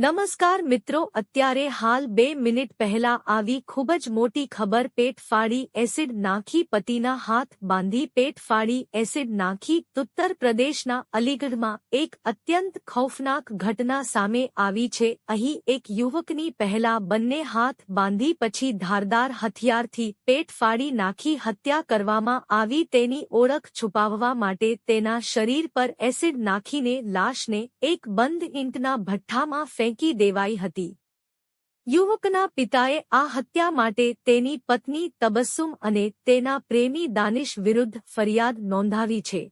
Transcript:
नमस्कार मित्रों અત્યારે હાલ 2 મિનિટ પહેલા આવી ખૂબ જ મોટી ખબર પેટ ફાડી એસિડ નાખી પતિના હાથ બાંધી પેટ ફાડી એસિડ નાખી ઉત્તર પ્રદેશના અલીગઢમાં એક અત્યંત ખૌફनाक ઘટના સામે આવી છે અહીં એક યુવકની પહેલા બંને હાથ બાંધી પછી ધારદાર હથિયારથી પેટ ફાડી નાખી હત્યા કરવામાં આવી તેની ઓળખ છુપાવવા માટે તેના શરીર પર એસિડ નાખીને લાશને એક બંધ ઈંટના ભઠ્ઠામાં ફેંકી દેવાઈ હતી યુવકના પિતાએ આ હત્યા માટે તેની પત્ની તબસ્સુમ અને તેના પ્રેમી દાનિશ વિરુદ્ધ ફરિયાદ નોંધાવી છે